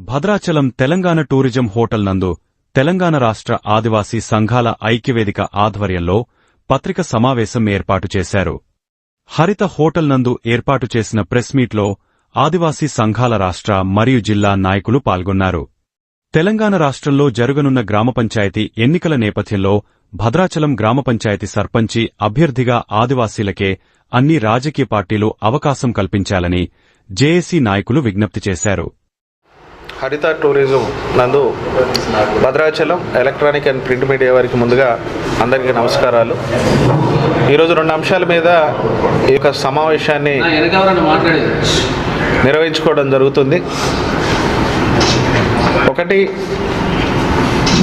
Bhadrachalam Telangana tourism hotel నందు తెలంగాణ రాష్ట్ర ఆదివాసీ సంఘాల ఐక్యవేదిక ఆధ్వర్యంలో పత్రిక సమావేశం ఏర్పాటు చేశారు. హరిత హోటల్ నందు ఏర్పాటు చేసిన ప్రెస్ మీట్లో ఆదివాసీ సంఘాల రాష్ట్ర మరియు జిల్లా నాయకులు పాల్గొన్నారు. తెలంగాణ రాష్ట్రంలో జరగనున్న గ్రామ పంచాయతీ ఎన్నికల నేపథ్యంలో భద్రాచలం గ్రామ పంచాయతీ సర్పంచి అభ్యర్థిగా ఆదివాసీలకే అన్ని రాజకీయ పార్టీలు అవకాశం కల్పించాలని జేఏసీ నాయకులు విజ్ఞప్తి చేశారు. హరిత టూరిజం నందు Bhadrachalam electronic and print media వారికి ముందుగా అందరికీ నమస్కారాలు. ఈరోజు రెండు అంశాల మీద ఈ యొక్క సమావేశాన్ని నిర్వహించుకోవడం జరుగుతుంది. ఒకటి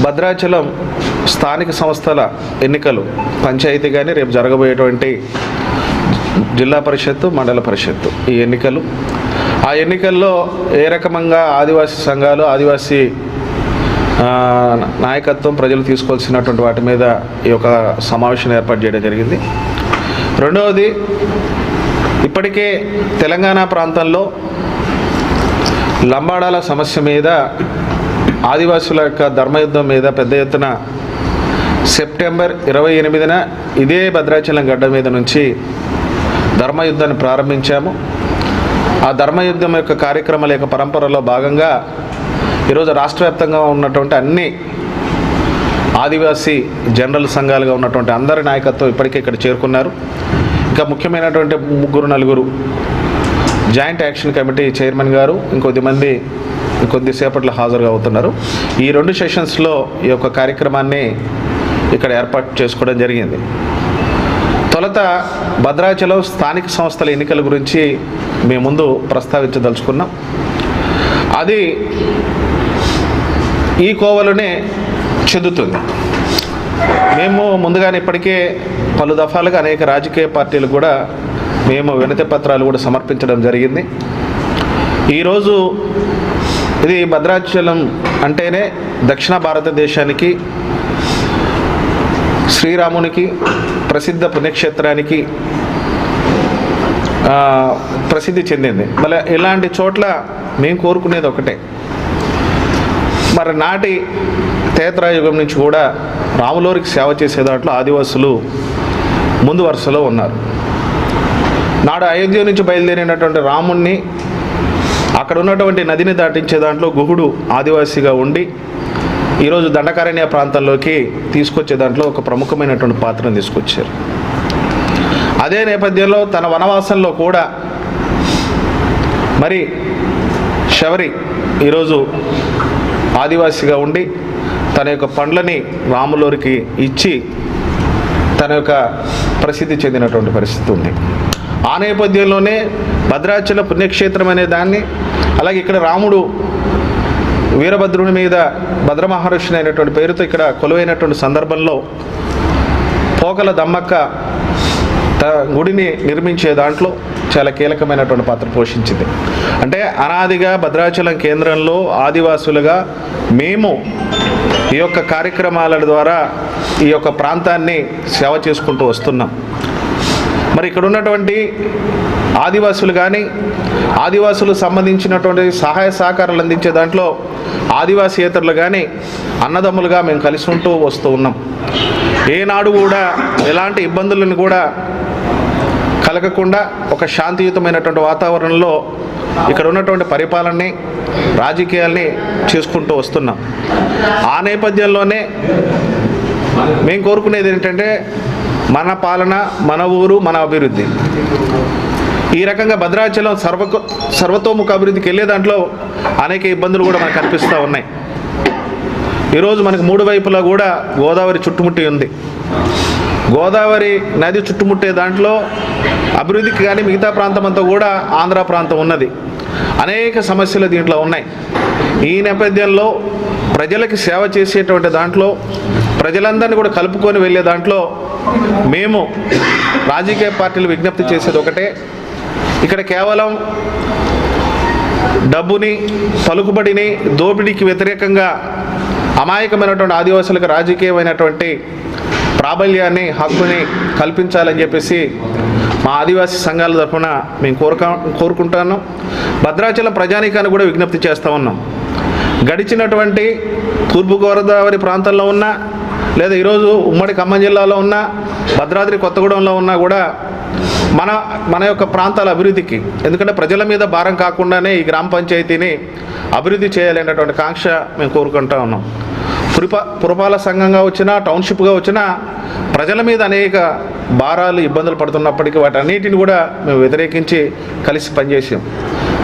భద్రాచలం స్థానిక సంస్థల ఎన్నికలు పంచాయతీ కానీ రేపు జరగబోయేటువంటి జిల్లా పరిషత్తు మండల పరిషత్తు ఈ ఎన్నికలు. ఆ ఎన్నికల్లో ఏ రకమంగా ఆదివాసీ సంఘాలు ఆదివాసీ నాయకత్వం ప్రజలు తీసుకోవాల్సినటువంటి వాటి మీద ఈ యొక్క సమావేశం ఏర్పాటు చేయడం జరిగింది. రెండవది ఇప్పటికే తెలంగాణ ప్రాంతంలో లంబాడాల సమస్య మీద ఆదివాసుల యొక్క ధర్మయుద్ధం మీద పెద్ద ఎత్తున సెప్టెంబర్ ఇరవై ఎనిమిదిన ఇదే భద్రాచలం గడ్డ మీద నుంచి ధర్మయుద్ధాన్ని ప్రారంభించాము. ఆ ధర్మయుద్ధం యొక్క కార్యక్రమాల యొక్క పరంపరలో భాగంగా ఈరోజు రాష్ట్ర వ్యాప్తంగా ఉన్నటువంటి అన్ని ఆదివాసీ జనరల్ సంఘాలుగా ఉన్నటువంటి అందరి నాయకత్వం ఇప్పటికే ఇక్కడ చేరుకున్నారు. ఇంకా ముఖ్యమైనటువంటి ముగ్గురు నలుగురు జాయింట్ యాక్షన్ కమిటీ చైర్మన్ గారు ఇంకొద్ది మంది కొద్దిసేపట్లో హాజరుగా అవుతున్నారు. ఈ రెండు సెషన్స్లో ఈ యొక్క కార్యక్రమాన్ని ఇక్కడ ఏర్పాటు చేసుకోవడం జరిగింది. తొలుత భద్రాచలం స్థానిక సంస్థల ఎన్నికల గురించి మేము ముందు ప్రస్తావించదలుచుకున్నాం. అది ఈ కోవలోనే చెందుతుంది. మేము ముందుగానే ఇప్పటికే పలు దఫాలుగా అనేక రాజకీయ పార్టీలు కూడా మేము వినతి పత్రాలు కూడా సమర్పించడం జరిగింది. ఈరోజు ఇది భద్రాచలం అంటేనే దక్షిణ భారతదేశానికి శ్రీరామునికి ప్రసిద్ధ పుణ్యక్షేత్రానికి ప్రసిద్ధి చెందింది. మళ్ళీ ఇలాంటి చోట్ల మేము కోరుకునేది ఒకటే. మరి నాటి తేత్రాయుగం నుంచి కూడా రాములోరికి సేవ చేసే దాంట్లో ఆదివాసులు ముందు వరుసలో ఉన్నారు. నాడు అయోధ్య నుంచి బయలుదేరినటువంటి రాముణ్ణి అక్కడ ఉన్నటువంటి నదిని దాటించే దాంట్లో గుహుడు ఆదివాసిగా ఉండి ఈరోజు దండకారణ్య ప్రాంతంలోకి తీసుకొచ్చే దాంట్లో ఒక ప్రముఖమైనటువంటి పాత్రను తీసుకొచ్చారు. అదే నేపథ్యంలో తన వనవాసంలో కూడా మరి శబరి ఈరోజు ఆదివాసిగా ఉండి తన యొక్క పండ్లని రాములోరికి ఇచ్చి తన యొక్క ప్రసిద్ధి చెందినటువంటి పరిస్థితి ఉంది. ఆ నేపథ్యంలోనే భద్రాచల పుణ్యక్షేత్రం అనే దాన్ని అలాగే ఇక్కడ రాముడు వీరభద్రుని మీద భద్రమహర్షిని అయినటువంటి పేరుతో ఇక్కడ కొలువైనటువంటి సందర్భంలో పోకల దమ్మక్క త గుడిని నిర్మించే దాంట్లో చాలా కీలకమైనటువంటి పాత్ర పోషించింది. అంటే అనాదిగా భద్రాచలం కేంద్రంలో ఆదివాసులుగా మేము ఈ యొక్క కార్యక్రమాల ద్వారా ఈ యొక్క ప్రాంతాన్ని సేవ చేసుకుంటూ వస్తున్నాం. మరి ఇక్కడ ఉన్నటువంటి ఆదివాసులు కానీ ఆదివాసులు సంబంధించినటువంటి సహాయ సహకారాలు అందించే దాంట్లో ఆదివాసీయేతరులు కానీ అన్నదమ్ములుగా మేము కలిసి ఉంటూ వస్తూ ఉన్నాం. ఏనాడు కూడా ఎలాంటి ఇబ్బందులను కూడా కలగకుండా ఒక శాంతియుతమైనటువంటి వాతావరణంలో ఇక్కడ ఉన్నటువంటి పరిపాలనని రాజకీయాల్ని చేసుకుంటూ వస్తున్నాం. ఆ నేపథ్యంలోనే మేము కోరుకునేది ఏంటంటే మన పాలన మన ఊరు మన అభివృద్ధి. ఈ రకంగా భద్రాచలం సర్వ సర్వతోముఖ అభివృద్ధికి వెళ్ళే దాంట్లో అనేక ఇబ్బందులు కూడా మనకు కనిపిస్తూ ఉన్నాయి. ఈరోజు మనకు మూడు వైపులా కూడా గోదావరి చుట్టుముట్టి ఉంది. గోదావరి నది చుట్టుముట్టే దాంట్లో అభివృద్ధికి కానీ మిగతా ప్రాంతం అంతా కూడా ఆంధ్ర ప్రాంతం ఉన్నది. అనేక సమస్యలు దీంట్లో ఉన్నాయి. ఈ నేపథ్యంలో ప్రజలకి సేవ చేసేటువంటి దాంట్లో ప్రజలందరినీ కూడా కలుపుకొని వెళ్ళే దాంట్లో మేము రాజకీయ పార్టీలు విజ్ఞప్తి చేసేది ఒకటే. ఇక్కడ కేవలం డబ్బుని పలుకుబడిని దోపిడీకి వ్యతిరేకంగా అమాయకమైనటువంటి ఆదివాసులకు రాజకీయమైనటువంటి ప్రాబల్యాన్ని హక్కుని కల్పించాలని చెప్పేసి మా ఆదివాసీ సంఘాల తరఫున మేము కోరుక కోరుకుంటున్నాం భద్రాచలం ప్రజానీకాన్ని కూడా విజ్ఞప్తి చేస్తూ ఉన్నాం. గడిచినటువంటి తూర్పుగోదావరి ప్రాంతంలో ఉన్న లేదా ఈరోజు ఉమ్మడి ఖమ్మం జిల్లాలో ఉన్న భద్రాద్రి కొత్తగూడెంలో ఉన్నా కూడా మన మన యొక్క ప్రాంతాల అభివృద్ధికి. ఎందుకంటే ప్రజల మీద భారం కాకుండానే ఈ గ్రామ పంచాయతీని అభివృద్ధి చేయాలనేటువంటి కాంక్ష మేము కోరుకుంటా ఉన్నాం. పురపా పురపాల సంఘంగా వచ్చినా టౌన్షిప్గా వచ్చినా ప్రజల మీద అనేక భారాలు ఇబ్బందులు పడుతున్నప్పటికీ వాటన్నిటిని కూడా మేము వ్యతిరేకించి కలిసి పనిచేసాం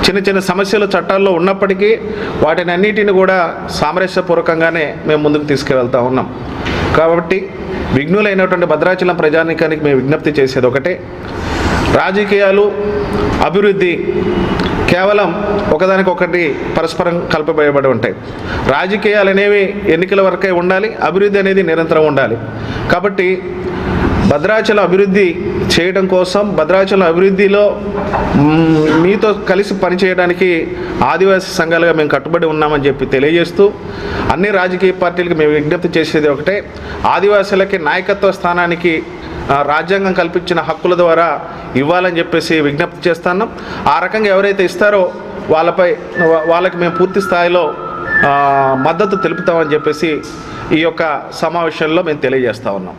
చిన్న చిన్న సమస్యలు చట్టాల్లో ఉన్నప్పటికీ వాటిని అన్నిటిని కూడా సామరస్యపూర్వకంగానే మేము ముందుకు తీసుకువెళ్తా ఉన్నాం. కాబట్టి విఘ్నులైనటువంటి భద్రాచలం ప్రజానికానికి మేము విజ్ఞప్తి చేసేది ఒకటే. రాజకీయాలు అభివృద్ధి కేవలం ఒకదానికొకటి పరస్పరం కలపబోయబడి ఉంటాయి. రాజకీయాలు అనేవి ఎన్నికల వరకే ఉండాలి అభివృద్ధి అనేది నిరంతరం ఉండాలి. కాబట్టి భద్రాచల అభివృద్ధి చేయడం కోసం భద్రాచల అభివృద్ధిలో మీతో కలిసి పనిచేయడానికి ఆదివాసీ సంఘాలుగా మేము కట్టుబడి ఉన్నామని చెప్పి తెలియజేస్తూ అన్ని రాజకీయ పార్టీలకు మేము విజ్ఞప్తి చేసేది ఒకటే. ఆదివాసులకి నాయకత్వ స్థానానికి రాజ్యాంగం కల్పించిన హక్కుల ద్వారా ఇవ్వాలని చెప్పేసి విజ్ఞప్తి చేస్తున్నాం. ఆ రకంగా ఎవరైతే ఇస్తారో వాళ్ళపై వాళ్ళకి మేము పూర్తి స్థాయిలో మద్దతు తెలుపుతామని చెప్పేసి ఈ యొక్క సమావేశంలో మేము తెలియజేస్తా ఉన్నాం.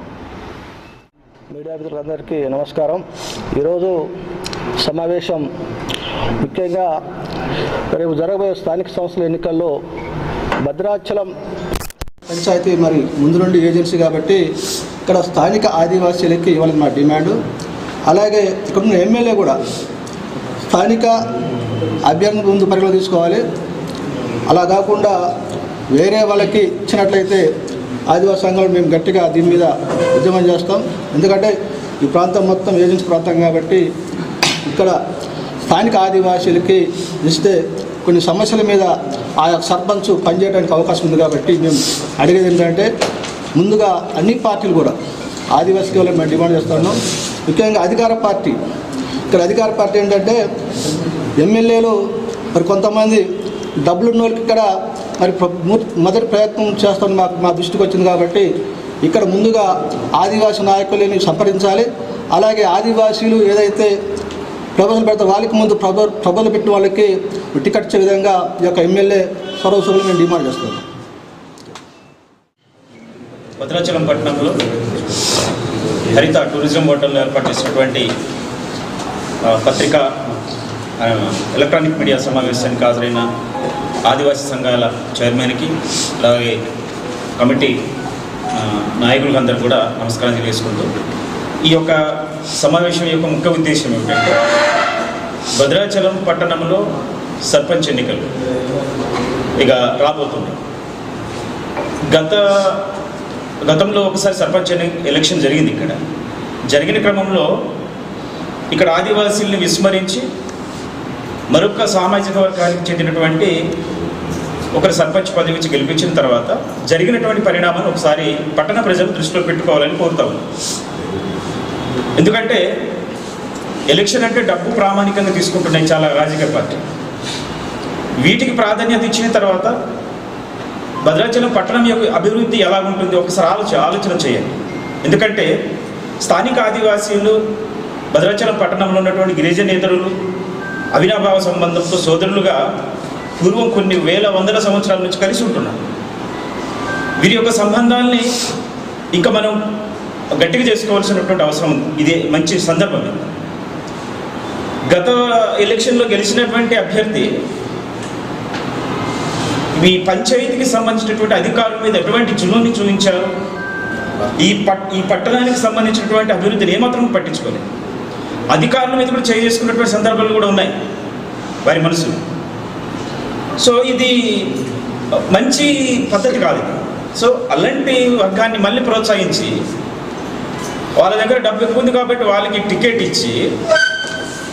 మీడియా మిత్రులందరికీ నమస్కారం. ఈరోజు సమావేశం ముఖ్యంగా రేపు జరగబోయే స్థానిక సంస్థల ఎన్నికల్లో భద్రాచలం పంచాయతీ మరి ముందు నుండి ఏజెన్సీ కాబట్టి ఇక్కడ స్థానిక ఆదివాసీలకి ఇవ్వాలని మా డిమాండ్. అలాగే ఇక్కడ ఉన్న ఎమ్మెల్యే కూడా స్థానిక అభ్యర్థి ముందు పరిగణలో తీసుకోవాలి. అలా కాకుండా వేరే వాళ్ళకి ఇచ్చినట్లయితే ఆదివాసీ సంఘాలు మేము గట్టిగా దీని మీద ఉద్యమం చేస్తాం. ఎందుకంటే ఈ ప్రాంతం మొత్తం ఏజెన్సీ ప్రాంతం కాబట్టి ఇక్కడ స్థానిక ఆదివాసీలకి ఇస్తే కొన్ని సమస్యల మీద ఆ యొక్క సర్పంచ్ పనిచేయడానికి అవకాశం ఉంది కాబట్టి మేము అడిగేది ఏంటంటే ముందుగా అన్ని పార్టీలు కూడా ఆదివాసీకి వాళ్ళని మేము డిమాండ్ చేస్తాను ముఖ్యంగా అధికార పార్టీ. ఇక్కడ అధికార పార్టీ ఏంటంటే ఎమ్మెల్యేలు మరి కొంతమంది డబ్బులు ఉన్న వాళ్ళకి ఇక్కడ మరి ప్ర- ము- మొదటి ప్రయత్నం చేస్తాం మాకు మా దృష్టికి వచ్చింది కాబట్టి ఇక్కడ ముందుగా ఆదివాసీ నాయకులని సంప్రదించాలి. అలాగే ఆదివాసీలు ఏదైతే ప్రబోధన పెడతారు వాళ్ళకి ముందు ప్రబో ప్రబోధన పెట్టిన వాళ్ళకి టికెట్ ఇచ్చే విధంగా ఈ యొక్క ఎమ్మెల్యే సర్వసభ్యులు మేము డిమాండ్ చేస్తాను భద్రాచలం పట్టణంలో హరిత టూరిజం హోటల్ ఏర్పాటు చేసినటువంటి పత్రికా పత్రిక ఎలక్ట్రానిక్ మీడియా సమావేశానికి హాజరైన ఆదివాసీ సంఘాల చైర్మన్కి అలాగే కమిటీ నాయకులకు అందరు కూడా నమస్కారం తెలియజేసుకుంటూ ఈ యొక్క సమావేశం యొక్క ముఖ్య ఉద్దేశం ఏమిటంటే భద్రాచలం పట్టణంలో సర్పంచ్ ఎన్నికలు ఇక రాబోతున్నాయి గత గతంలో ఒకసారి సర్పంచ్ ఎన్ని- ఎలక్షన్ జరిగింది ఇక్కడ. జరిగిన క్రమంలో ఇక్కడ ఆదివాసీల్ని విస్మరించి మరొక సామాజిక వర్గానికి చెందినటువంటి ఒకరు సర్పంచ్ పదవి ఇచ్చి గెలిపించిన తర్వాత జరిగినటువంటి పరిణామాన్ని ఒకసారి పట్టణ ప్రజలు దృష్టిలో పెట్టుకోవాలని కోరుతాము ఎందుకంటే ఎలక్షన్ అంటే డబ్బు ప్రామాణికంగా తీసుకుంటున్నాయి చాలా రాజకీయ పార్టీ. వీటికి ప్రాధాన్యత ఇచ్చిన తర్వాత భద్రాచలం పట్టణం యొక్క అభివృద్ధి ఎలా ఉంటుంది ఒకసారి ఆలోచన ఆలోచన చేయండి. ఎందుకంటే స్థానిక ఆదివాసీలు భద్రాచలం పట్టణంలో ఉన్నటువంటి గిరిజనేతరులు అవినాభావ సంబంధంతో సోదరులుగా పూర్వం కొన్ని వేల వందల సంవత్సరాల నుంచి కలిసి ఉంటున్నారు వీరి యొక్క సంబంధాల్ని ఇంకా మనం గట్టిగా చేసుకోవాల్సినటువంటి అవసరం ఉంది. ఇదే మంచి సందర్భం ఇది. గత ఎలక్షన్లో గెలిచినటువంటి అభ్యర్థి మీ పంచాయతీకి సంబంధించినటువంటి అధికారుల మీద ఎటువంటి చులుని చూపించారు? ఈ పట్ ఈ పట్టణానికి సంబంధించినటువంటి అభివృద్ధిని ఏమాత్రం పట్టించుకోలేదు. అధికారుల మీద కూడా చేసుకున్నటువంటి సందర్భాలు కూడా ఉన్నాయి వారి మనసు. సో ఇది మంచి పద్ధతి కాదు సో అలాంటి వర్గాన్ని మళ్ళీ ప్రోత్సహించి వాళ్ళ దగ్గర డబ్బు ఎక్కువ ఉంది కాబట్టి వాళ్ళకి టికెట్ ఇచ్చి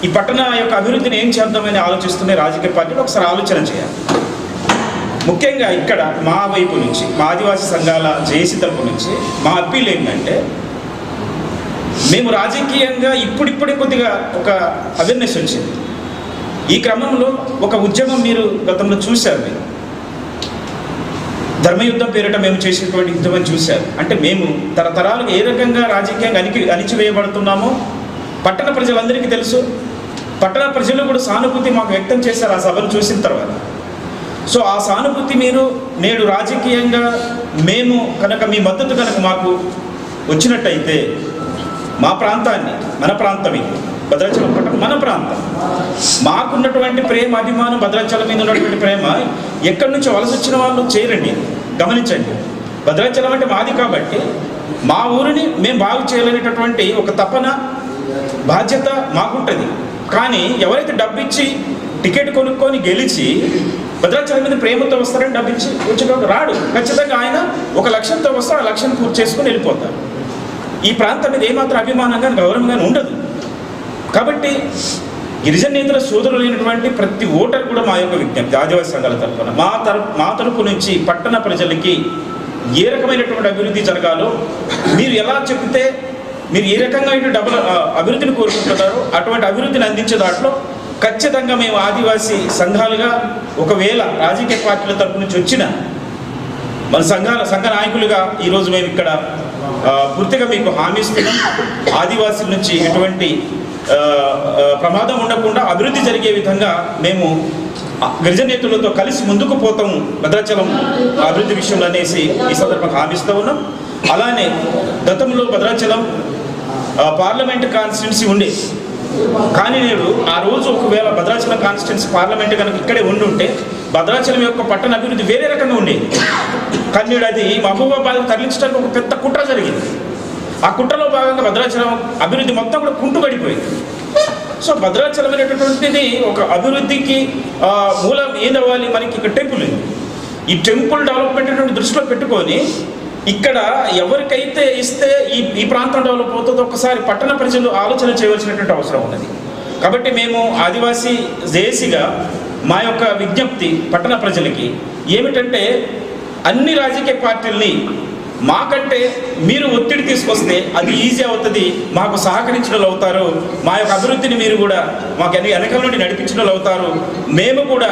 ఈ పట్టణ యొక్క అభివృద్ధిని ఏం చేద్దామని ఆలోచిస్తున్న రాజకీయ పార్టీలు ఒకసారి ఆలోచన చేయాలి. ముఖ్యంగా ఇక్కడ మా వైపు నుంచి మా ఆదివాసీ సంఘాల జేసీ తరపు నుంచి మా అప్పీల్ ఏంటంటే మేము రాజకీయంగా ఇప్పుడిప్పుడే కొద్దిగా ఒక అవేర్నెస్ వచ్చింది. ఈ క్రమంలో ఒక ఉద్యమం మీరు గతంలో చూశారు. మీరు ధర్మయుద్ధం పేరిట మేము చేసినటువంటి యుద్ధమని చూశారు. అంటే మేము తరతరాలుగా ఏ రకంగా రాజకీయంగా అణికి అణిచివేయబడుతున్నామో పట్టణ ప్రజలందరికీ తెలుసు. పట్టణ ప్రజలు కూడా సానుభూతి మాకు వ్యక్తం చేశారు ఆ సభను చూసిన తర్వాత. సో ఆ సానుభూతి మీరు నేడు రాజకీయంగా మేము కనుక మీ మద్దతు కనుక మాకు వచ్చినట్టయితే మా ప్రాంతాన్ని మన ప్రాంతం ఇది. భద్రాచలం పట్టణం మన ప్రాంతం. మాకున్నటువంటి ప్రేమ అభిమానం భద్రాచలం మీద ఉన్నటువంటి ప్రేమ ఎక్కడి నుంచి వలస వచ్చిన వాళ్ళు చేయరండి గమనించండి. భద్రాచలం అంటే మాది కాబట్టి మా ఊరిని మేము బాగు చేయలేనటువంటి ఒక తపన బాధ్యత మాకుంటుంది. కానీ ఎవరైతే డబ్బిచ్చి టికెట్ కొనుక్కొని గెలిచి భద్రాచలం మీద ప్రేమతో వస్తారని డబ్బిచ్చి వచ్చేటప్పుడు రాడు. ఖచ్చితంగా ఆయన ఒక లక్ష్యంతో వస్తే ఆ లక్ష్యం పూర్తి చేసుకుని వెళ్ళిపోతారు. ఈ ప్రాంతం మీద ఏమాత్రం అభిమానంగా గౌరవంగా ఉండదు. కాబట్టి గిరిజన నేతల సోదరులైనటువంటి ప్రతి ఓటర్ కూడా మా యొక్క విజ్ఞప్తి ఆదివాసీ సంఘాల తరఫున. మా తరపు మా తరపు నుంచి పట్టణ ప్రజలకి ఏ రకమైనటువంటి అభివృద్ధి జరగాలో మీరు ఎలా చెప్తే మీరు ఏ రకంగా ఇటు డబుల్ అభివృద్ధిని కోరుకుంటున్నారో అటువంటి అభివృద్ధిని అందించే దాంట్లో ఖచ్చితంగా మేము ఆదివాసీ సంఘాలుగా ఒకవేళ రాజకీయ పార్టీల తరపు నుంచి వచ్చిన మన సంఘాల సంఘ నాయకులుగా ఈరోజు మేము ఇక్కడ పూర్తిగా మీకు హామీ ఇస్తున్నాం. ఆదివాసుల నుంచి ఎటువంటి ప్రమాదం ఉండకుండా అభివృద్ధి జరిగే విధంగా మేము గిరిజనేతులతో గిరిజన నేతలతో కలిసి ముందుకు పోతాము. భద్రాచలం అభివృద్ధి విషయంలో అనేసి ఈ సందర్భంగా హామీస్తూ ఉన్నాం. అలానే గతంలో భద్రాచలం పార్లమెంట్ కాన్స్టిట్యున్సీ ఉండే కానీ నేడు ఆ రోజు ఒకవేళ భద్రాచలం కాన్స్టిట్యున్సీ పార్లమెంట్ కనుక ఇక్కడే ఉండి ఉంటే భద్రాచలం యొక్క పట్టణ అభివృద్ధి వేరే రకంగా ఉండేది. కానీ నేడు అది మహబూబాబాద్ తరలించడానికి ఒక పెద్ద కుట్ర జరిగింది. ఆ కుట్రలో భాగంగా భద్రాచలం అభివృద్ధి మొత్తం కూడా కుంటుపడిపోయింది సో భద్రాచలం అనేటటువంటిది ఒక అభివృద్ధికి మూలం ఏదవ్వాలి? మనకి ఇక్కడ టెంపుల్ ఈ టెంపుల్ డెవలప్మెంట్ అనేటువంటి దృష్టిలో పెట్టుకొని ఇక్కడ ఎవరికైతే ఇస్తే ఈ ఈ ప్రాంతం డెవలప్ అవుతుందో ఒకసారి పట్టణ ప్రజలు ఆలోచన చేయవలసినటువంటి అవసరం ఉన్నది. కాబట్టి మేము ఆదివాసీ జేఏసీగా మా యొక్క విజ్ఞప్తి పట్టణ ప్రజలకి ఏమిటంటే అన్ని రాజకీయ పార్టీల్ని మాకంటే మీరు ఒత్తిడి తీసుకొస్తే అది ఈజీ అవుతుంది మాకు సహకరించిన వాళ్ళు అవుతారు మా యొక్క అభివృద్ధిని మీరు కూడా మాకు వెనక వెనకాల నుండి నడిపించిన వాళ్ళు అవుతారు మేము కూడా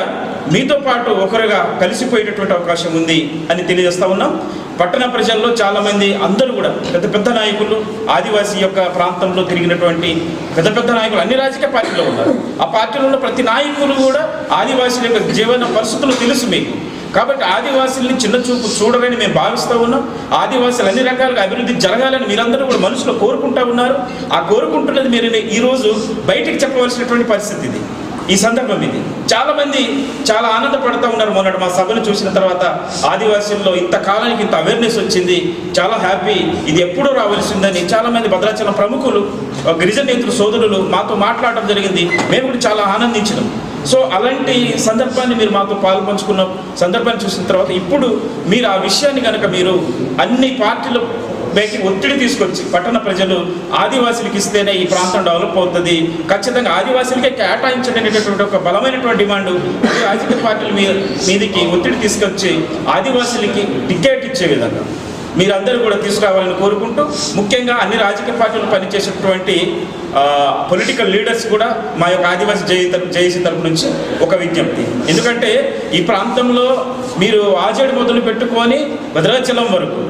మీతో పాటు ఒకరుగా కలిసిపోయేటటువంటి అవకాశం ఉంది అని తెలియజేస్తా ఉన్నాం. పట్టణ ప్రజల్లో చాలామంది అందరూ కూడా పెద్ద పెద్ద నాయకులు ఆదివాసీ యొక్క ప్రాంతంలో తిరిగినటువంటి పెద్ద పెద్ద నాయకులు అన్ని రాజకీయ పార్టీలో ఉన్నారు. ఆ పార్టీలో ఉన్న ప్రతి నాయకులు కూడా ఆదివాసీల యొక్క జీవన పరిస్థితులు తెలుసు మీకు. కాబట్టి ఆదివాసుల్ని చిన్న చూపు చూడరని మేము భావిస్తూ ఉన్నాం. ఆదివాసులు అన్ని రకాలుగా అభివృద్ధి జరగాలని మీరందరూ కూడా మనుషులు కోరుకుంటా ఉన్నారు. ఆ కోరుకుంటున్నది మీరు ఈరోజు బయటికి చెప్పవలసినటువంటి పరిస్థితి ఇది. ఈ సందర్భం ఇది. చాలామంది చాలా ఆనందపడుతూ ఉన్నారు మొన్నటి మా సభను చూసిన తర్వాత ఆదివాసుల్లో ఇంత కాలానికి ఇంత అవేర్నెస్ వచ్చింది. చాలా హ్యాపీ ఇది ఎప్పుడూ రావాల్సిందని చాలామంది భద్రాచలం ప్రముఖులు ఆ, నేతలు సోదరులు మాతో మాట్లాడడం జరిగింది. మేము కూడా చాలా ఆనందించినాం. సో అలాంటి సందర్భాన్ని మీరు మాతో పాల్పంచుకున్న సందర్భాన్ని చూసిన తర్వాత ఇప్పుడు మీరు ఆ విషయాన్ని కనుక మీరు అన్ని పార్టీలు పైకి ఒత్తిడి తీసుకొచ్చి పట్టణ ప్రజలు ఆదివాసులకి ఇస్తేనే ఈ ప్రాంతం డెవలప్ అవుతుంది. ఖచ్చితంగా ఆదివాసులకే కేటాయించండి అనేటటువంటి ఒక బలమైనటువంటి డిమాండ్ రాజకీయ పార్టీల మీద మీదకి ఒత్తిడి తీసుకొచ్చి ఆదివాసులకి టికెట్ ఇచ్చే విధంగా. మీరందరూ కూడా తీసుకురావాలని కోరుకుంటూ ముఖ్యంగా అన్ని రాజకీయ పార్టీలు పనిచేసేటువంటి పొలిటికల్ లీడర్స్ కూడా మా యొక్క ఆదివాసీ జయ జయసీ తరపు నుంచి ఒక విజ్ఞప్తి. ఎందుకంటే ఈ ప్రాంతంలో మీరు ఆజేడు మొదలు పెట్టుకొని భద్రాచలం వరకు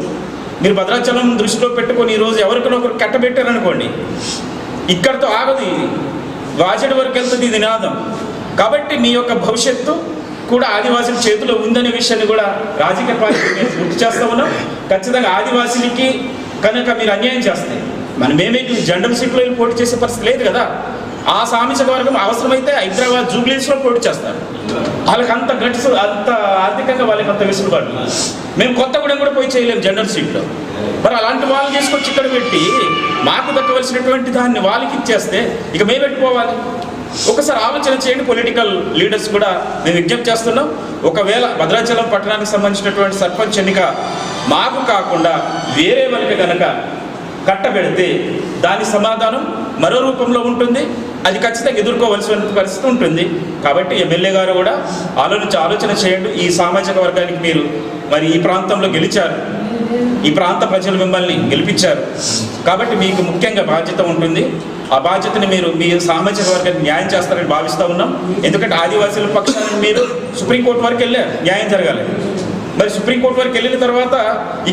మీరు భద్రాచలం దృష్టిలో పెట్టుకొని ఈరోజు ఎవరికైనా కట్టబెట్టారనుకోండి ఇక్కడితో ఆగదు ఇది. వాజడి వరకు వెళ్తుంది ఇది నినాదం. కాబట్టి మీ యొక్క భవిష్యత్తు కూడా ఆదివాసుల చేతిలో ఉందనే విషయాన్ని కూడా రాజకీయ పార్టీ మేము గుర్తు చేస్తా ఉన్నాం. ఖచ్చితంగా ఆదివాసులకి కనుక మీరు అన్యాయం చేస్తే మనం మేమే జనరల్ సీట్లో పోటీ చేసే పరిస్థితి లేదు కదా. ఆ సామిస వర్గం అవసరమైతే హైదరాబాద్ జూబ్లీస్లో పోటీ చేస్తారు. వాళ్ళకి అంత గట్స్ అంత ఆర్థికంగా వాళ్ళకి అంత వెసులుబాటు మేము కొత్తగూడెం కూడా పోయి చేయలేము జనరల్ సీట్లో. మరి అలాంటి వాళ్ళు తీసుకొచ్చి ఇక్కడ పెట్టి మాకు దక్కవలసినటువంటి దాన్ని వాళ్ళకి ఇచ్చేస్తే ఇక మేము పెట్టుకోవాలి ఒకసారి ఆలోచన చేయండి పొలిటికల్ లీడర్స్ కూడా మేము విజ్ఞప్తి చేస్తున్నాం. ఒకవేళ భద్రాచలం పట్టణానికి సంబంధించినటువంటి సర్పంచ్ ఎన్నిక మాకు కాకుండా వేరే వాళ్ళకి కనుక కట్టబెడితే దాని సమాధానం మరో రూపంలో ఉంటుంది. అది ఖచ్చితంగా ఎదుర్కోవలసిన పరిస్థితి ఉంటుంది. కాబట్టి ఎమ్మెల్యే గారు కూడా ఆలోచించి ఆలోచన చేయండి. ఈ సామాజిక వర్గానికి మీరు మరి ఈ ప్రాంతంలో గెలిచారు. ఈ ప్రాంత ప్రజలు మిమ్మల్ని గెలిపించారు. కాబట్టి మీకు ముఖ్యంగా బాధ్యత ఉంటుంది. ఆ బాధ్యతని మీరు మీ సామాజిక వర్గానికి న్యాయం చేస్తారని భావిస్తూ ఉన్నాం. ఎందుకంటే ఆదివాసీల పక్షాన్ని మీరు సుప్రీంకోర్టు వరకు వెళ్ళారు. న్యాయం జరగాలి. మరి సుప్రీంకోర్టు వరకు వెళ్ళిన తర్వాత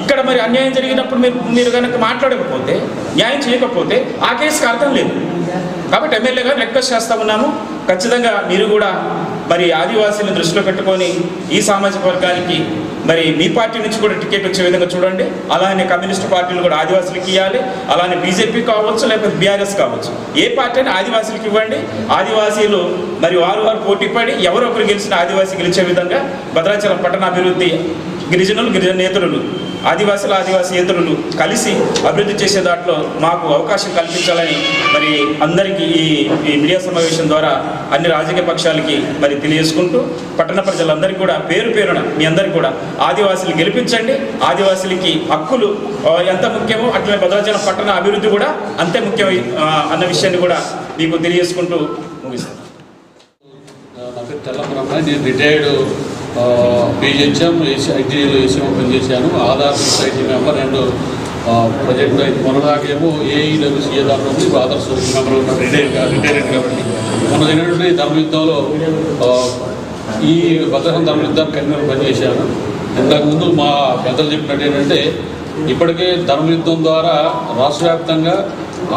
ఇక్కడ మరి అన్యాయం జరిగినప్పుడు మీరు మీరు కనుక మాట్లాడకపోతే న్యాయం చేయకపోతే ఆ కేసుకి అర్థం లేదు. కాబట్టి ఎమ్మెల్యే గారు రిక్వెస్ట్ చేస్తూ ఉన్నాము ఖచ్చితంగా మీరు కూడా మరి ఆదివాసీలను దృష్టిలో పెట్టుకొని ఈ సామాజిక వర్గానికి మరి మీ పార్టీ నుంచి కూడా టికెట్ వచ్చే విధంగా చూడండి. అలానే కమ్యూనిస్ట్ పార్టీలు కూడా ఆదివాసులకు ఇవ్వాలి అలానే బీజేపీ కావచ్చు లేకపోతే బీఆర్ఎస్ కావచ్చు. ఏ పార్టీ అయినా ఆదివాసులకి ఇవ్వండి. ఆదివాసీలు మరి వారు వారు పోటీ పడి ఎవరో ఒకరు గెలిచిన ఆదివాసీ గెలిచే విధంగా భద్రాచలం పట్టణాభివృద్ధి గిరిజనులు గిరిజన నేతరులు ఆదివాసులు ఆదివాసీయేతరులు కలిసి అభివృద్ధి చేసే దాంట్లో మాకు అవకాశం కల్పించాలని మరి అందరికీ ఈ ఈ మీడియా సమావేశం ద్వారా అన్ని రాజకీయ పక్షాలకి మరి తెలియజేసుకుంటూ పట్టణ ప్రజలందరికీ కూడా పేరు పేరున మీ అందరికీ కూడా ఆదివాసులు గెలిపించండి. ఆదివాసులకి హక్కులు ఎంత ముఖ్యమో అట్లనే భద్రాచలం పట్టణ అభివృద్ధి కూడా అంతే ముఖ్యం అన్న విషయాన్ని కూడా మీకు తెలియజేసుకుంటూ ముగిస్తాను. నేను రిటైర్డ్ పీజీహెచ్ఎం ఏసీ ఐటీఐలో ఏసీ ఓపెన్ చేశాను Aadhaar society member and present మొన్నదాకేమో CA దాంట్లో ఉంది. ఆధార్ సొసైటీ మెంబర్ ఉన్నాను రిటైర్ రిటైర్డ్ కాబట్టి. మొన్న జరిగినటువంటి ధర్మయుద్ధంలో ఈ భద్రహం ధర్మయుద్ధాన్ని కన్వీనర్ పనిచేశాను. ఇంతకుముందు మా పెద్దలు చెప్పినట్టు ఏంటంటే ఇప్పటికే ధర్మయుద్ధం ద్వారా రాష్ట్ర వ్యాప్తంగా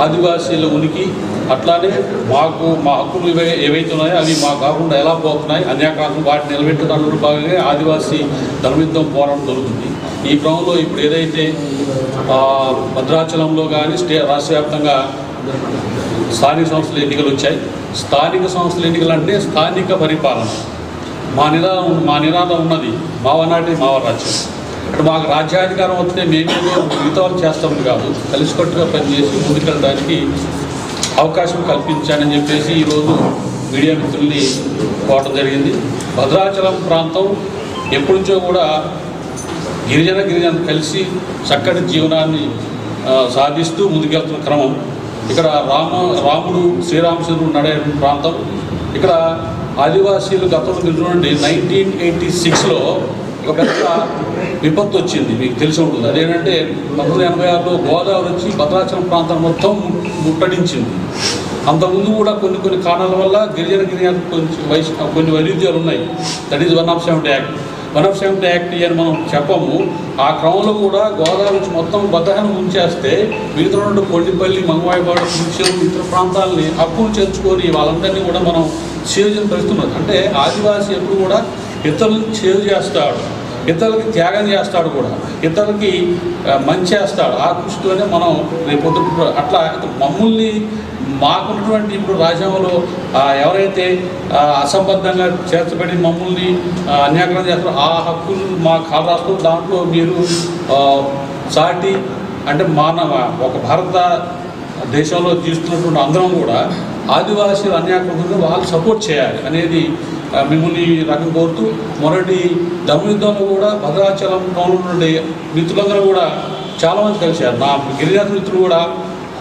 ఆదివాసీల ఉనికి అట్లానే మాకు మా హక్కులు ఏవై ఏవైతే ఉన్నాయో అవి మాకు కాకుండా ఎలా పోతున్నాయి అన్యాక్రాంతం వాటిని నిలబెట్టడంలో భాగంగా ఆదివాసీ ధర్మయుద్ధం పోరాటం జరుగుతుంది. ఈ క్రమంలో ఇప్పుడు ఏదైతే భద్రాచలంలో కానీ స్టే రాష్ట్ర వ్యాప్తంగా స్థానిక సంస్థల ఎన్నికలు వచ్చాయి. స్థానిక సంస్థల ఎన్నికలు అంటే స్థానిక పరిపాలన. మా నినాదం మా నినాదం ఉన్నది మావనాటి మావ రాజ్యం ఇప్పుడు మాకు రాజ్యాధికారం వస్తే మేమేదో మిగతా వాళ్ళు చేస్తామని కాదు. కలిసికట్టుగా పనిచేసి ముందుకెళ్ళడానికి అవకాశం కల్పించానని చెప్పేసి ఈరోజు మీడియా మిత్రుల్ని కోవటం జరిగింది. భద్రాచలం ప్రాంతం ఎప్పటినుంచో కూడా గిరిజన గిరిజన కలిసి చక్కటి జీవనాన్ని సాధిస్తూ ముందుకెళ్తున్న క్రమం. ఇక్కడ రామ రాముడు శ్రీరామచంద్రుడు నడే ప్రాంతం. ఇక్కడ ఆదివాసీలు గతంలో చూడండి నైన్టీన్ ఎయిటీ సిక్స్లో ఒక పెద్ద విపత్తు వచ్చింది మీకు తెలిసి ఉంటుంది. అదేంటంటే పంతొమ్మిది ఎనభై ఆరులో గోదావరి వచ్చి భద్రాచలం ప్రాంతం మొత్తం ముట్టడించింది. అంతకుముందు కూడా కొన్ని కొన్ని కారణాల వల్ల గిరిజన గిరిజన కొంచెం వయసు కొన్ని వైరుధ్యాలు ఉన్నాయి. That is one of seventy act one of seventy act అని మనం చెప్పము. ఆ క్రమంలో కూడా గోదావరి నుంచి మొత్తం బద్దహనం ఉంచేస్తే మిగతా రెండు కొండిపల్లి మంగవాయిపాడు పురుషులు ఇతర ప్రాంతాలని అప్పులు చేర్చుకొని వాళ్ళందరినీ కూడా మనం సేవ్ చేయడం అంటే ఆదివాసీ ఎప్పుడు కూడా ఇతరులను చేరు చేస్తాడు ఇతరులకి త్యాగం చేస్తాడు కూడా ఇతరులకి మంచి చేస్తాడు. ఆ కృషితోనే మనం రేపు అట్లా మమ్మల్ని మాకున్నటువంటి ఇప్పుడు రాజ్యాంగంలో ఎవరైతే అసంబద్ధంగా చేర్చబడి మమ్మల్ని ఆ, అన్యాగ్రహం చేస్తారో ఆ హక్కులు మా కాలు దాంట్లో మీరు సాటి అంటే మానవ ఒక భారత దేశంలో జీవిస్తున్నటువంటి అందరం కూడా ఆదివాసీలు అన్యాకృతంగా వాళ్ళు సపోర్ట్ చేయాలి అనేది మిమ్మల్ని ఈ రకం కోరుతూ మొదటి యుద్ధంలో కూడా భద్రాచలం టౌన్లో నుండి మిత్రులందరూ కూడా చాలామంది కలిశారు. నా గిరిజన మిత్రులు కూడా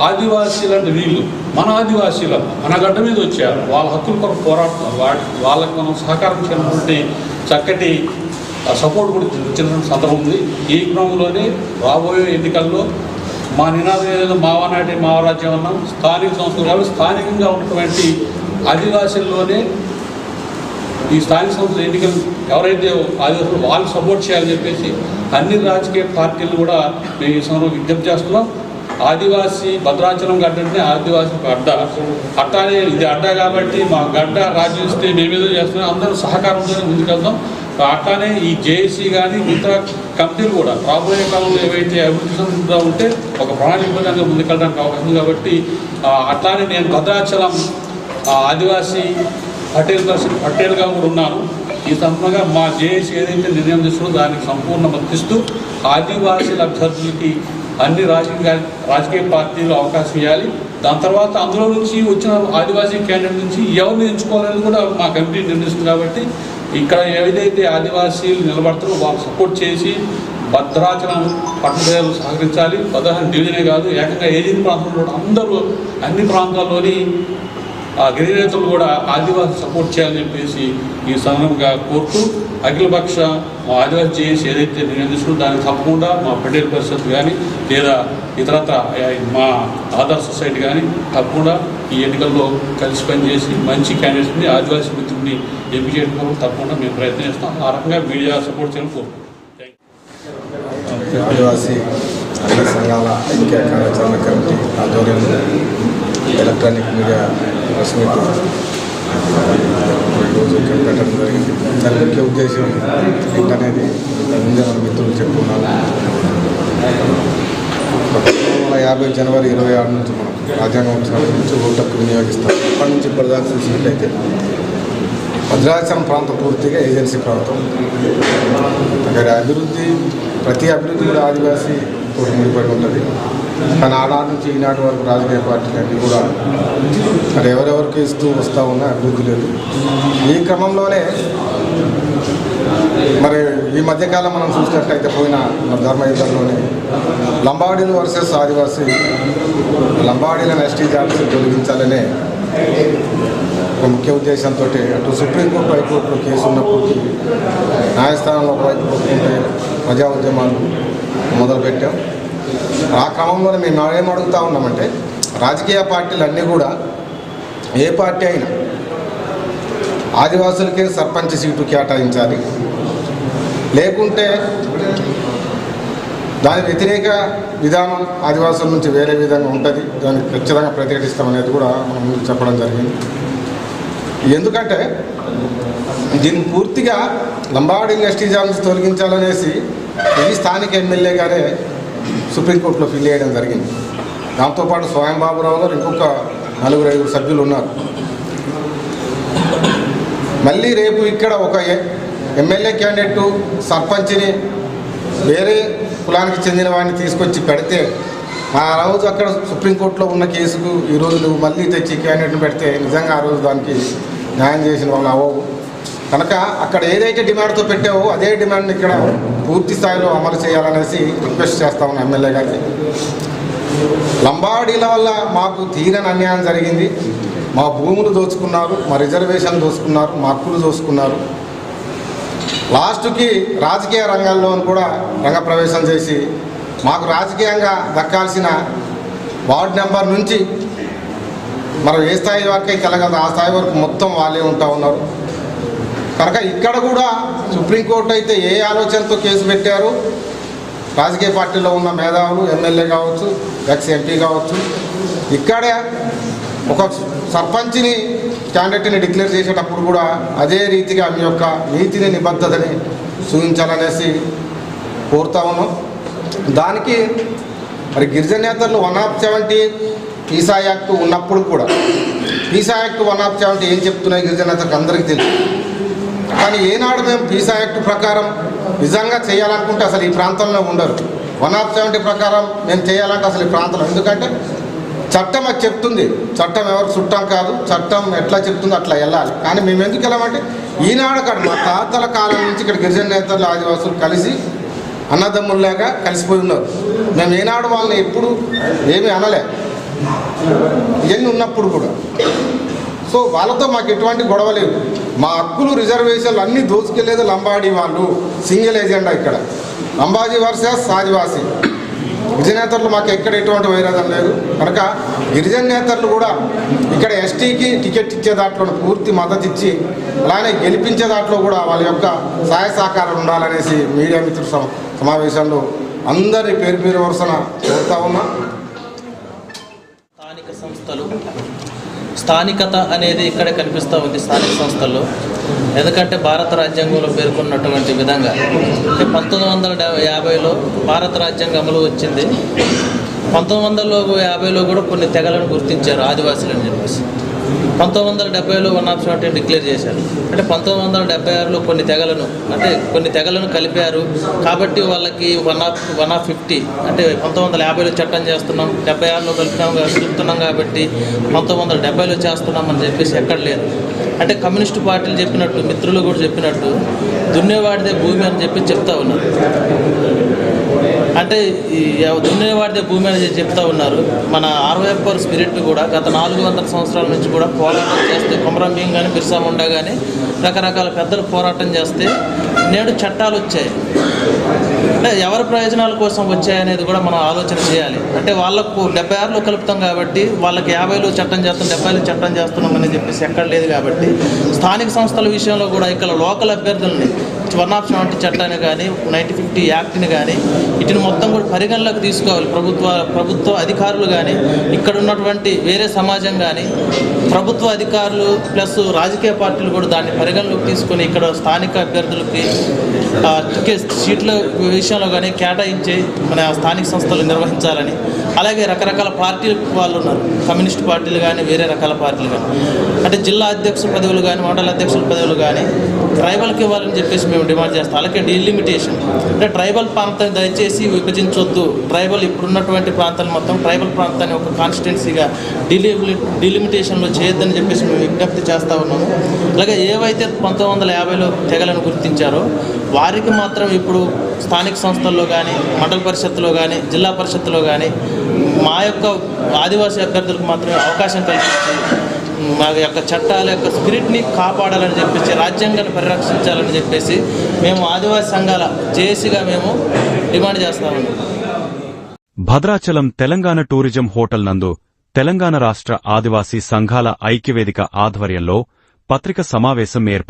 ఆదివాసీలు అంటే వీళ్ళు మన ఆదివాసీలు మన గడ్డ మీద వచ్చారు. వాళ్ళ హక్కుల కొరకు పోరాడుతున్నారు. వాటి వాళ్ళకి మనం సహకారం చేయనటువంటి చక్కటి సపోర్ట్ కూడా ఇచ్చిన సందర్భం ఉంది. ఈ క్రమంలోనే రాబోయే ఎన్నికల్లో మా నినాదం ఏదైనా మావనాటి మావరాజ్యం అన్నాం స్థానిక సంస్థలు కాబట్టి స్థానికంగా ఉన్నటువంటి ఆదివాసీల్లోనే ఈ స్థానిక సంస్థల ఎన్నికలు ఎవరైతే ఆదివాసులు వాళ్ళు సపోర్ట్ చేయాలని చెప్పేసి అన్ని రాజకీయ పార్టీలు కూడా మేము ఈ సమయంలో విజ్ఞప్తి చేస్తున్నాం. ఆదివాసీ భద్రాచలం గడ్డ అంటే ఆదివాసీ అడ్డ అట్టానే ఇది అడ్డ కాబట్టి మా గడ్డ రాజీస్తే మేమేదో చేస్తున్నాం. అందరూ సహకారంతో ముందుకెళ్తాం. అట్లానే ఈ జేఏసీ కానీ మిగతా కంపెనీలు కూడా రాబోయే కాలంలో ఏవైతే అభివృద్ధి చెందుతూ ఉంటే ఒక ప్రణాళికబద్ధంగా ముందుకెళ్ళడానికి అవకాశం కాబట్టి అట్లానే నేను భద్రాచలం ఆదివాసీ పటేల్ పర్సన్ పటేల్గా కూడా ఉన్నాను. ఈ సందర్భంగా మా జేఏసీ ఏదైతే నిర్ణయం తీసుకుందో దానికి సంపూర్ణ మద్దతిస్తూ ఆదివాసీల అభ్యర్థులకి అన్ని రాజకీయ రాజకీయ పార్టీలు అవకాశం ఇవ్వాలి. దాని తర్వాత అందులో నుంచి వచ్చిన ఆదివాసీ క్యాండిడేట్ నుంచి ఎవరిని ఎంచుకోవాలని కూడా మా కమిటీ నిర్ణయిస్తుంది కాబట్టి ఇక్కడ ఏదైతే ఆదివాసీలు నిలబడతారో వాళ్ళు సపోర్ట్ చేసి భద్రాచలం పట్టణాలు సహకరించాలి. పదహారు డివిజనే కాదు ఏకంగా ఏజెన్సీ ప్రాంతంలో అందరూ అన్ని ప్రాంతాల్లోని ఆ గిరిజనేతలు కూడా ఆదివాసి సపోర్ట్ చేయాలని చెప్పేసి ఈ సంఘంగా కోరుతూ అఖిలపక్ష మా ఆదివాసి చేసి ఏదైతే నిర్ణయం దానికి తప్పకుండా మా ఫెడరల్ పరిషత్ కానీ లేదా ఇతరత్ర మా ఆధార్ సొసైటీ కానీ తప్పకుండా ఈ ఎన్నికల్లో కలిసి పనిచేసి మంచి క్యాండిడేట్ని ఆదివాసీ మిత్రుడిని ఎంపిక చేయడం తప్పకుండా మేము ప్రయత్నం చేస్తాం. ఆ రకంగా మీడియా సపోర్ట్ చేయడం కోరుకుంటున్నాం ఆదివాసీ అన్ని సంఘాల ఐక్య కార్యాచరణ కమిటీ ఆధ్వర్యంలో ఎలక్ట్రానిక్ మీడియా ప్రెస్ మీట్ ఈరోజు ఇక్కడ పెట్టడం జరిగింది. దాని ముఖ్య ఉద్దేశం ఏంటనేది ముందే మన మిత్రులు చెప్పుకున్నాను పంతొమ్మిది వందల యాభై జనవరి ఇరవై ఆరు నుంచి మనం రాజ్యాంగం వచ్చినప్పటి నుంచి ఓటకు వినియోగిస్తాం. అప్పటి నుంచి ఇప్పటిదాకా చూసినట్లయితే భద్రాచలం ప్రాంతం పూర్తిగా ఏజెన్సీ ప్రాంతం. అక్కడ అభివృద్ధి ప్రతి అభివృద్ధి కూడా ఆదివాసీ ముడిపడి ఉంటుంది. కానీ ఆనాటి నుంచి ఈనాటి వరకు రాజకీయ పార్టీలు అన్నీ కూడా మరి ఎవరెవరికి ఇస్తూ వస్తూ ఉన్నా అభివృద్ధి లేదు. ఈ క్రమంలోనే మరి ఈ మధ్యకాలం మనం చూసినట్టయితే పోయిన మన ధర్మయుద్ధంలోనే లంబాడీలు వర్సెస్ ఆదివాసీ లంబాడీలను ఎస్టీ జాబ్స్ తొలగించాలనే ఒక ముఖ్య ఉద్దేశంతో అటు సుప్రీంకోర్టు హైకోర్టులో కేసు ఉన్నప్పటికీ న్యాయస్థానంలో ఒకవైపు ప్రజా ఉద్యమాలు మొదలుపెట్టాం. ఆ క్రమంలోనే మేము ఏం అడుగుతూ ఉన్నామంటే రాజకీయ పార్టీలు అన్నీ కూడా ఏ పార్టీ అయినా ఆదివాసులకే సర్పంచ్ సీటు కేటాయించాలి. లేకుంటే దాని వ్యతిరేక విధానం ఆదివాసుల నుంచి వేరే విధంగా ఉంటుంది. దాన్ని ఖచ్చితంగా ప్రతిఘటిస్తామనేది కూడా మనం ముందు చెప్పడం జరిగింది. ఎందుకంటే దీన్ని పూర్తిగా లంబాడి జాన్స్ తొలగించాలనేసి ఈ స్థానిక ఎమ్మెల్యే గారే సుప్రీంకోర్టులో ఫిల్ చేయడం జరిగింది. దాంతోపాటు స్వయం బాబురావు గారు ఇంకొక నలుగురు ఐదుగురు సభ్యులు ఉన్నారు. మళ్ళీ రేపు ఇక్కడ ఒక ఎమ్మెల్యే క్యాండిడేట్ సర్పంచ్ని వేరే కులానికి చెందిన వాడిని తీసుకొచ్చి పెడితే ఆ రోజు అక్కడ సుప్రీంకోర్టులో ఉన్న కేసుకు ఈరోజు నువ్వు మళ్ళీ తెచ్చి క్యాండిడేట్ని పెడితే నిజంగా ఆ రోజు దానికి న్యాయం చేసిన వాళ్ళు అవ్వవు. కనుక అక్కడ ఏదైతే డిమాండ్తో పెట్టావో అదే డిమాండ్ని ఇక్కడ పూర్తి స్థాయిలో అమలు చేయాలనేసి రిక్వెస్ట్ చేస్తా ఉన్నాను ఎమ్మెల్యే గారికి. లంబాడీల వల్ల మాకు తీరని అన్యాయం జరిగింది. మా భూములు దోచుకున్నారు మా రిజర్వేషన్ దోచుకున్నారు మా హక్కులు దోచుకున్నారు. లాస్ట్కి రాజకీయ రంగాల్లో కూడా రంగప్రవేశం చేసి మాకు రాజకీయంగా దక్కాల్సిన వార్డు నెంబర్ నుంచి మనం ఏ స్థాయి వరకు కలగదు. ఆ స్థాయి వరకు మొత్తం వాళ్ళే ఉంటా ఉన్నారు. కనుక ఇక్కడ కూడా సుప్రీంకోర్టు అయితే ఏ ఆలోచనతో కేసు పెట్టారు? రాజకీయ పార్టీలో ఉన్న మేధావులు ఎమ్మెల్యే కావచ్చు ఎక్స్ ఎంపీ కావచ్చు ఇక్కడే ఒక సర్పంచ్ని క్యాండిడేట్ని డిక్లేర్ చేసేటప్పుడు కూడా అదే రీతిగా మీ యొక్క నీతిని నిబద్ధతని చూపించాలనేసి కోరుతా ఉన్నాం. దానికి మరి గిరిజనేతలు one of seventy PESA act ఉన్నప్పుడు కూడా PESA act one of seventy ఏం చెప్తున్నాయి గిరిజనేతలకు అందరికీ తెలుసు. కానీ ఏనాడు మేము పీసా యాక్ట్ ప్రకారం నిజంగా చేయాలనుకుంటే అసలు ఈ ప్రాంతంలో ఉండరు. వన్ ఆఫ్ సెవెంటీ ప్రకారం మేము చేయాలంటే అసలు ఈ ప్రాంతంలో ఎందుకంటే చట్టం అది చెప్తుంది. చట్టం ఎవరు చుట్టం కాదు. చట్టం ఎట్లా చెప్తుంది అట్లా వెళ్ళాలి. కానీ మేము ఎందుకు వెళ్ళామంటే ఈనాడు అక్కడ మా తాతల కాలం నుంచి ఇక్కడ గిరిజన నేతలు ఆదివాసులు కలిసి అన్నదమ్ముల్లాగా కలిసిపోయి ఉన్నారు. మేము ఏనాడు వాళ్ళని ఎప్పుడు ఏమీ అనలే. ఇవన్నీ ఉన్నప్పుడు కూడా. సో వాళ్ళతో మాకు ఎటువంటి గొడవ లేదు. మా హక్కులు రిజర్వేషన్లు అన్నీ దోచుకెళ్ళేదు లంబాడీ వాళ్ళు సింగిల్ ఏజెండా ఇక్కడ. లంబాజీ వర్సెస్ సాజివాసి. గిరిజన మాకు ఎక్కడ ఎటువంటి వైరాదం లేదు. కనుక గిరిజన నేతలు కూడా ఇక్కడ ఎస్టీకి టికెట్ ఇచ్చే దాంట్లో పూర్తి మద్దతు ఇచ్చి అలానే గెలిపించే దాంట్లో కూడా వాళ్ళ యొక్క సహాయ సహకారాలు ఉండాలనేసి మీడియా మిత్రుల సమావేశంలో అందరి పేరు పేరు వరుసన కోరుతా ఉన్నా. స్థానిక సంస్థలు స్థానికత అనేది ఇక్కడే కనిపిస్తూ ఉంది స్థానిక సంస్థల్లో. ఎందుకంటే భారత రాజ్యాంగంలో పేర్కొన్నటువంటి విధంగా అంటే పంతొమ్మిది వందల యాభైలో భారత రాజ్యాంగం అమలు వచ్చింది. పంతొమ్మిది వందల యాభైలో కూడా కొన్ని తెగలను గుర్తించారు ఆదివాసులు అని చెప్పేసి. పంతొమ్మిది వందల డెబ్బైలో వన్ ఆఫ్ షార్ట్ డిక్లేర్ చేశారు. అంటే పంతొమ్మిది వందల డెబ్బై ఆరులో కొన్ని తెగలను అంటే కొన్ని తెగలను కలిపారు. కాబట్టి వాళ్ళకి one of one of fifty అంటే పంతొమ్మిది వందల యాభైలో చట్టం చేస్తున్నాం డెబ్బై ఆరులో కలిపినాం కా- కలుపుతున్నాం కాబట్టి పంతొమ్మిది వందల డెబ్బైలో చేస్తున్నాం అని చెప్పేసి ఎక్కడ లేదు. అంటే కమ్యూనిస్టు పార్టీలు చెప్పినట్టు మిత్రులు కూడా చెప్పినట్టు దున్నేవాడిదే భూమి అని చెప్పి చెప్తా ఉన్నారు. అంటే ఈ దున్నేవాడిదే భూమి అని చెప్తా ఉన్నారు. మన ఆర్వైఎఫ్ఆర్ స్పిరిట్ కూడా గత నాలుగు వందల సంవత్సరాల నుంచి కూడా పోరాటం చేస్తే కొమరం భీం కానీ బిర్సా ముండా కానీ రకరకాల పెద్దలు పోరాటం చేస్తే నేడు చట్టాలు వచ్చాయి. అంటే ఎవరి ప్రయోజనాల కోసం వచ్చాయనేది కూడా మనం ఆలోచన చేయాలి. అంటే వాళ్ళకు డెబ్బై ఆరులో కలుపుతాం కాబట్టి వాళ్ళకి యాభైలో చట్టం చేస్తాం డెబ్బైలో చట్టం చేస్తున్నాం అని చెప్పేసి ఎక్కడ లేదు కాబట్టి స్థానిక సంస్థల విషయంలో కూడా ఇక్కడ లోకల్ అభ్యర్థుల్ని వన్ ఆఫ్ సెవెంటీ చట్టాన్ని కానీ నైన్టీన్ ఫిఫ్టీ యాక్ట్ని కానీ వీటిని మొత్తం కూడా పరిగణలోకి తీసుకోవాలి. ప్రభుత్వ ప్రభుత్వ అధికారులు కానీ ఇక్కడ ఉన్నటువంటి వేరే సమాజం కానీ ప్రభుత్వ అధికారులు ప్లస్ రాజకీయ పార్టీలు కూడా దాన్ని పరిగణలోకి తీసుకొని ఇక్కడ స్థానిక అభ్యర్థులకి టికెట్ సీట్ల విషయంలో కానీ కేటాయించి మన స్థానిక సంస్థలు నిర్వహించాలని అలాగే రకరకాల పార్టీలు వాళ్ళు ఉన్నారు. కమ్యూనిస్ట్ పార్టీలు కానీ వేరే రకాల పార్టీలు కానీ అంటే జిల్లా అధ్యక్షుల పదవులు కానీ మండల అధ్యక్షుల పదవులు కానీ ట్రైబల్కి ఇవ్వాలని చెప్పేసి మేము డిమాండ్ చేస్తాం. అలాగే డీలిమిటేషన్. అంటే ట్రైబల్ ప్రాంతాన్ని దయచేసి విభజించొద్దు. ట్రైబల్ ఇప్పుడున్నటువంటి ప్రాంతాలు మొత్తం ట్రైబల్ ప్రాంతాన్ని ఒక కాన్స్టిట్యున్సీగా డిలిమి డిలిమిటేషన్లో చేయొద్దని చెప్పేసి మేము విజ్ఞప్తి చేస్తూ ఉన్నాము. అలాగే ఏవైతే పంతొమ్మిది వందల యాభైలో తెగలను గుర్తించారో వారికి మాత్రం ఇప్పుడు స్థానిక సంస్థల్లో కానీ మండల పరిషత్తులో కానీ జిల్లా పరిషత్తులో కానీ మా యొక్క ఆదివాసీ అభ్యర్థులకు మాత్రమే అవకాశం కల్పించి మా యొక్క చట్టాల యొక్క స్పిరిట్ని కాపాడాలని చెప్పేసి రాజ్యాంగాన్ని పరిరక్షించాలని చెప్పేసి మేము ఆదివాసీ సంఘాల జేఏసీగా మేము డిమాండ్ చేస్తామండి. భద్రాచలం తెలంగాణ టూరిజం హోటల్ నందు తెలంగాణ రాష్ట్ర ఆదివాసీ సంఘాల ఐక్యవేదిక ఆధ్వర్యంలో పత్రిక సమావేశం ఏర్పాటు